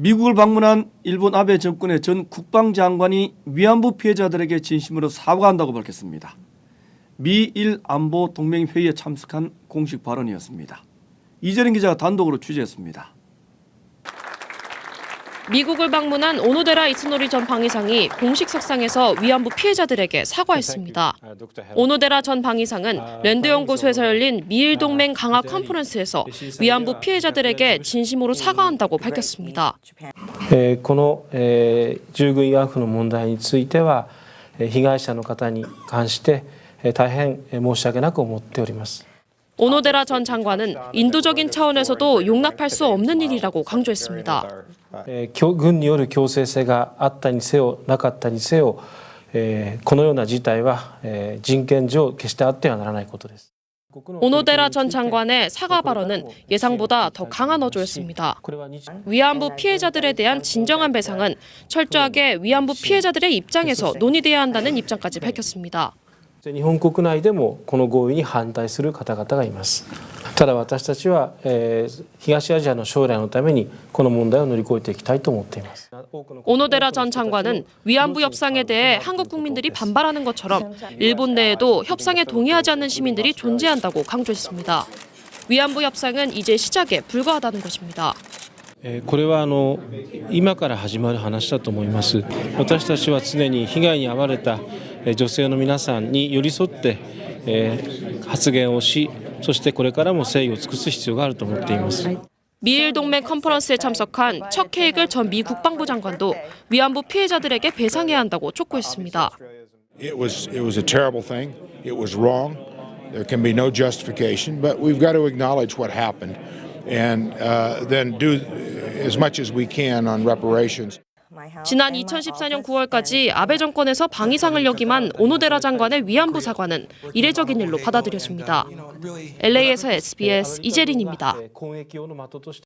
미국을 방문한 일본 아베 정권의 전 국방장관이 위안부 피해자들에게 진심으로 사과한다고 밝혔습니다. 미일 안보 동맹 회의에 참석한 공식 발언이었습니다. 이재린 기자가 단독으로 취재했습니다. 미국을 방문한 오노데라 이츠노리 전 방위상이 공식 석상에서 위안부 피해자들에게 사과했습니다. Uh, 오노데라 전 방위상은 uh, 랜드 연구소에서 열린 미일 uh, 동맹 강화 컨퍼런스에서 위안부 피해자들에게 진심으로 사과한다고 밝혔습니다. 被害者の方に関して大変申し訳なく思っております。 오노데라 전 장관은 인도적인 차원에서도 용납할 수 없는 일이라고 강조했습니다. 軍による強制性があったにせよなかったにせよこのような事態は人権上決してあってはならないことです。 오노데라 전 장관의 사과 발언은 예상보다 더 강한 어조였습니다. 위안부 피해자들에 대한 진정한 배상은 철저하게 위안부 피해자들의 입장에서 논의돼야 한다는 입장까지 밝혔습니다. 일본 국내でもこの合意に反対する方々がいます。 ただ私たちは、えー、東アジアの将来のためにこの問題を乗り越えていきたいと思っています。오노데전장관은위안부협상에대해한국국민들이반발하는것처럼일본내에도협상에동의하지않는시민들이존재한다고강조했습니 다. 위안부협상은이제시작에불과하다는것입니 다. これはあの今から始まる話だと思います。私たちは常に被害に遭われた女性の皆さんに寄り添って、発言をしそしてこれからも誠意を尽くす必要があると思っています 미일 동맹 컨퍼런스에 참석한 척 헤이글 전 미 국방부 장관도 위안부 피해자들에게 배상해야 한다고 촉구했습니다. It was it was a terrible thing. It was wrong. There can be no justification, but we've got to acknowledge what happened, and uh, then do as much as we can on reparations. 지난 2014년 9월까지 아베 정권에서 방위상을 역임한 오노데라 장관의 위안부 사과는 이례적인 일로 받아들여집니다. LA에서 SBS 이재린입니다.